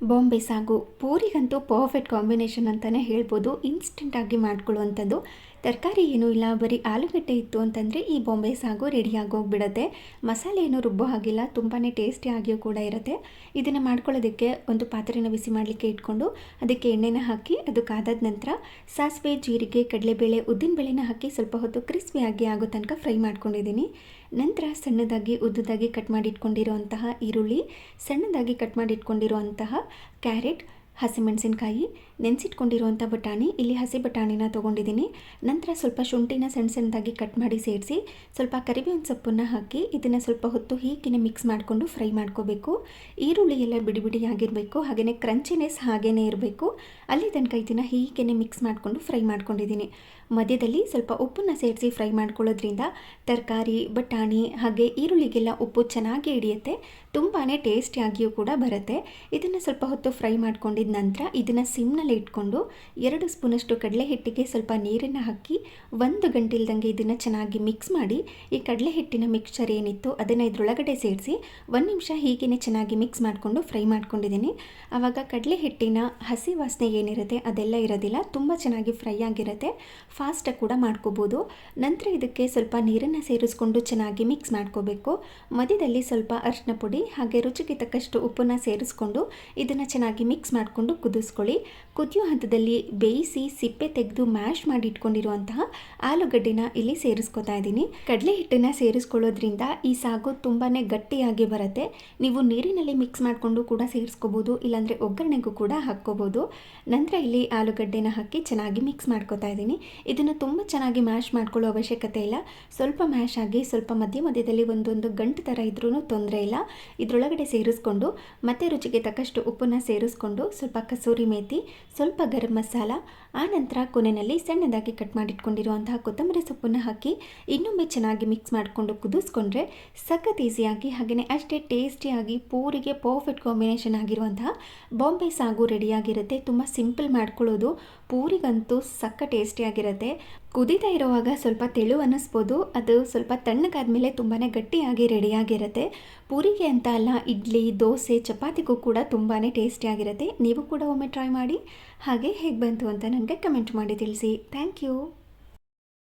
ಬಾಂಬೆ ಸಾಗು. ಪೂರಿಗಂತೂ perfect combination ಅಂತಲೇ ಹೇಳ್ಬೋದು. ಇನ್ಸ್ಟೆಂಟಾಗಿ ಮಾಡ್ಕೊಳ್ಳುವಂಥದ್ದು. ತರಕಾರಿ ಏನೂ ಇಲ್ಲ, ಬರೀ ಆಲೂಗಡ್ಡೆ ಇತ್ತು ಅಂತಂದರೆ ಈ ಬಾಂಬೆ ಸಾಗು ರೆಡಿಯಾಗಿ ಹೋಗ್ಬಿಡುತ್ತೆ ಮಸಾಲೆ ಏನೂ ರುಬ್ಬೋ ಹಾಗಿಲ್ಲ ತುಂಬಾ ಟೇಸ್ಟಿಯಾಗಿಯೂ ಕೂಡ ಇರುತ್ತೆ. ಇದನ್ನು ಮಾಡ್ಕೊಳ್ಳೋದಕ್ಕೆ ಒಂದು ಪಾತ್ರೆನ ಬಿಸಿ ಮಾಡಲಿಕ್ಕೆ ಇಟ್ಕೊಂಡು, ಅದಕ್ಕೆ ಎಣ್ಣೆನ ಹಾಕಿ ಅದು ಕಾದಾದ ನಂತರ ಸಾಸಿವೆ, ಜೀರಿಗೆ, ಕಡಲೆಬೇಳೆ, ಉದ್ದಿನಬೇಳೆನ ಹಾಕಿ ಸ್ವಲ್ಪ ಹೊತ್ತು ಕ್ರಿಸ್ಪಿಯಾಗಿ ಆಗೋ ತನಕ ಫ್ರೈ ಮಾಡ್ಕೊಂಡಿದ್ದೀನಿ. ನಂತರ ಸಣ್ಣದಾಗಿ ಉದ್ದದಾಗಿ ಕಟ್ ಮಾಡಿಟ್ಕೊಂಡಿರುವಂತಹ ಈರುಳ್ಳಿ ಸಣ್ಣದಾಗಿ ಕಟ್ ಮಾಡಿಟ್ಕೊಂಡಿರುವಂತಹ ಕ್ಯಾರೆಟ್ ಹಸಿಮೆಣಸಿನ್ಕಾಯಿ, ನೆನೆಸಿಟ್ಕೊಂಡಿರುವಂಥ ಬಟಾಣಿ, ಇಲ್ಲಿ ಹಸಿ ಬಟಾಣಿನ ತೊಗೊಂಡಿದ್ದೀನಿ. ನಂತರ ಸ್ವಲ್ಪ ಶುಂಠಿನ ಸಣ್ಣ ಸಣ್ಣದಾಗಿ ಕಟ್ ಮಾಡಿ ಸೇರಿಸಿ, ಸ್ವಲ್ಪ ಕರಿಬೇವಿನ ಸೊಪ್ಪನ್ನು ಹಾಕಿ, ಇದನ್ನು ಸ್ವಲ್ಪ ಹೊತ್ತು ಹೀಗೆ ಮಿಕ್ಸ್ ಮಾಡಿಕೊಂಡು ಫ್ರೈ ಮಾಡ್ಕೋಬೇಕು. ಈರುಳ್ಳಿ ಎಲ್ಲ ಬಿಡಿ ಬಿಡಿಯಾಗಿರಬೇಕು ಹಾಗೆಯೇ ಕ್ರಂಚಿನೆಸ್ ಹಾಗೇ ಇರಬೇಕು. ಅಲ್ಲಿ ತನಕ ಇದನ್ನು ಹೀಗೆ ಮಿಕ್ಸ್ ಮಾಡಿಕೊಂಡು ಫ್ರೈ ಮಾಡ್ಕೊಂಡಿದ್ದೀನಿ. ಮಧ್ಯದಲ್ಲಿ ಸ್ವಲ್ಪ ಉಪ್ಪನ್ನು ಸೇರಿಸಿ ಫ್ರೈ ಮಾಡ್ಕೊಳ್ಳೋದ್ರಿಂದ ತರಕಾರಿ, ಬಟಾಣಿ ಹಾಗೆ ಈರುಳ್ಳಿಗೆಲ್ಲ ಉಪ್ಪು ಚೆನ್ನಾಗಿ ಹಿಡಿಯುತ್ತೆ. ತುಂಬಾ ಟೇಸ್ಟಿಯಾಗಿಯೂ ಕೂಡ ಬರುತ್ತೆ. ಇದನ್ನು ಸ್ವಲ್ಪ ಹೊತ್ತು ಫ್ರೈ ಮಾಡ್ಕೊಂಡಿದ್ದ ನಂತರ ಇದನ್ನು ಸಿಮ್ನಲ್ಲಿ ಇಟ್ಕೊಂಡು ಎರಡು ಸ್ಪೂನಷ್ಟು ಕಡಲೆ ಹಿಟ್ಟಿಗೆ ಸ್ವಲ್ಪ ನೀರನ್ನು ಹಾಕಿ ಒಂದು ಗಂಟೆ ಇಲ್ದಂಗೆ ಇದನ್ನು ಚೆನ್ನಾಗಿ ಮಿಕ್ಸ್ ಮಾಡಿ ಈ ಕಡಲೆ ಹಿಟ್ಟಿನ ಮಿಕ್ಸ್ಚರ್ ಏನಿತ್ತು ಅದನ್ನು ಇದರೊಳಗಡೆ ಸೇರಿಸಿ ಒಂದು ನಿಮಿಷ ಹೀಗೇ ಚೆನ್ನಾಗಿ ಮಿಕ್ಸ್ ಮಾಡಿಕೊಂಡು ಫ್ರೈ ಮಾಡ್ಕೊಂಡಿದ್ದೀನಿ. ಆವಾಗ ಕಡಲೆ ಹಿಟ್ಟಿನ ಹಸಿ ವಾಸನೆ ಏನಿರುತ್ತೆ ಅದೆಲ್ಲ ಇರೋದಿಲ್ಲ, ತುಂಬ ಚೆನ್ನಾಗಿ ಫ್ರೈ ಆಗಿರುತ್ತೆ. ಫಾಸ್ಟಾಗಿ ಕೂಡ ಮಾಡ್ಕೋಬೋದು. ನಂತರ ಇದಕ್ಕೆ ಸ್ವಲ್ಪ ನೀರನ್ನು ಸೇರಿಸ್ಕೊಂಡು ಚೆನ್ನಾಗಿ ಮಿಕ್ಸ್ ಮಾಡ್ಕೋಬೇಕು. ಮಧ್ಯದಲ್ಲಿ ಸ್ವಲ್ಪ ಅರಿಶಿನ ಪುಡಿ ಹಾಗೆ ರುಚಿಗೆ ತಕ್ಕಷ್ಟು ಉಪ್ಪನ್ನು ಸೇರಿಸ್ಕೊಂಡು ಇದನ್ನು ಚೆನ್ನಾಗಿ ಮಿಕ್ಸ್ ಮಾಡಿಕೊಂಡು ಕುದಿಸ್ಕೊಳ್ಳಿ. ಕುದಿಯೋ ಹಂತದಲ್ಲಿ ಬೇಯಿಸಿ ಸಿಪ್ಪೆ ತೆಗೆದು ಮ್ಯಾಶ್ ಮಾಡಿ ಇಟ್ಕೊಂಡಿರುವಂತಹ ಆಲೂಗಡ್ಡೆನ ಇಲ್ಲಿ ಸೇರಿಸ್ಕೊತಾ ಇದ್ದೀನಿ. ಕಡಲೆ ಹಿಟ್ಟನ್ನು ಸೇರಿಸ್ಕೊಳ್ಳೋದ್ರಿಂದ ಈ ಸಾಗು ತುಂಬಾ ಗಟ್ಟಿಯಾಗಿ ಬರುತ್ತೆ. ನೀವು ನೀರಿನಲ್ಲಿ ಮಿಕ್ಸ್ ಮಾಡಿಕೊಂಡು ಕೂಡ ಸೇರಿಸ್ಕೋಬೋದು, ಇಲ್ಲಾಂದರೆ ಒಗ್ಗರಣೆಗೂ ಕೂಡ ಹಾಕ್ಕೋಬೋದು. ನಂತರ ಇಲ್ಲಿ ಆಲೂಗಡ್ಡೆನ ಹಾಕಿ ಚೆನ್ನಾಗಿ ಮಿಕ್ಸ್ ಮಾಡ್ಕೋತಾ ಇದ್ದೀನಿ. ಇದನ್ನು ತುಂಬ ಚೆನ್ನಾಗಿ ಮ್ಯಾಶ್ ಮಾಡ್ಕೊಳ್ಳೋ ಅವಶ್ಯಕತೆ ಇಲ್ಲ. ಸ್ವಲ್ಪ ಮ್ಯಾಶ್ ಆಗಿ ಸ್ವಲ್ಪ ಮಧ್ಯ ಮಧ್ಯದಲ್ಲಿ ಒಂದೊಂದು ಗಂಟು ಥರ ಇದ್ರೂ ತೊಂದರೆ ಇಲ್ಲ. ಇದರೊಳಗಡೆ ಸೇರಿಸ್ಕೊಂಡು ಮತ್ತೆ ರುಚಿಗೆ ತಕ್ಕಷ್ಟು ಉಪ್ಪನ್ನು ಸೇರಿಸ್ಕೊಂಡು ಸ್ವಲ್ಪ ಕಸೂರಿ ಮೇಥಿ ಸ್ವಲ್ಪ ಗರಂ ಮಸಾಲ, ಆ ನಂತರ ಕೊನೆಯಲ್ಲಿ ಸಣ್ಣದಾಗಿ ಕಟ್ ಮಾಡಿಟ್ಕೊಂಡಿರುವಂತಹ ಕೊತ್ತಂಬರಿ ಸೊಪ್ಪನ್ನು ಹಾಕಿ ಇನ್ನೊಮ್ಮೆ ಚೆನ್ನಾಗಿ ಮಿಕ್ಸ್ ಮಾಡಿಕೊಂಡು ಕುದಿಸ್ಕೊಂಡ್ರೆ ಸಖತ್ ಈಸಿಯಾಗಿ ಹಾಗೆಯೇ ಅಷ್ಟೇ ಟೇಸ್ಟಿಯಾಗಿ ಪೂರಿಗೆ ಪರ್ಫೆಕ್ಟ್ ಕಾಂಬಿನೇಷನ್ ಆಗಿರುವಂತಹ ಬಾಂಬೆ ಸಾಗು ರೆಡಿಯಾಗಿರುತ್ತೆ ತುಂಬ ಸಿಂಪಲ್ ಮಾಡ್ಕೊಳ್ಳೋದು. ಪೂರಿಗಂತೂ ಸಕ್ಕ ಟೇಸ್ಟಿಯಾಗಿರುತ್ತೆ ಕುದೀತಾ ಇರುವಾಗ ಸ್ವಲ್ಪ ತೆಳು ಅನ್ನಿಸ್ಬೋದು. ಅದು ಸ್ವಲ್ಪ ತಣ್ಣಗಾದ್ಮೇಲೆ ತುಂಬಾ ಗಟ್ಟಿಯಾಗಿ ರೆಡಿಯಾಗಿರುತ್ತೆ. ಪೂರಿಗೆ ಅಂತ ಅಲ್ಲ, ಇಡ್ಲಿ, ದೋಸೆ, ಚಪಾತಿಗೂ ಕೂಡ ತುಂಬಾ ಟೇಸ್ಟಿಯಾಗಿರುತ್ತೆ. ನೀವು ಕೂಡ ಒಮ್ಮೆ ಟ್ರೈ ಮಾಡಿ. ಹಾಗೆ ಹೇಗೆ ಬಂತು ಅಂತ ನನಗೆ ಕಮೆಂಟ್ ಮಾಡಿ ತಿಳಿಸಿ. Thank you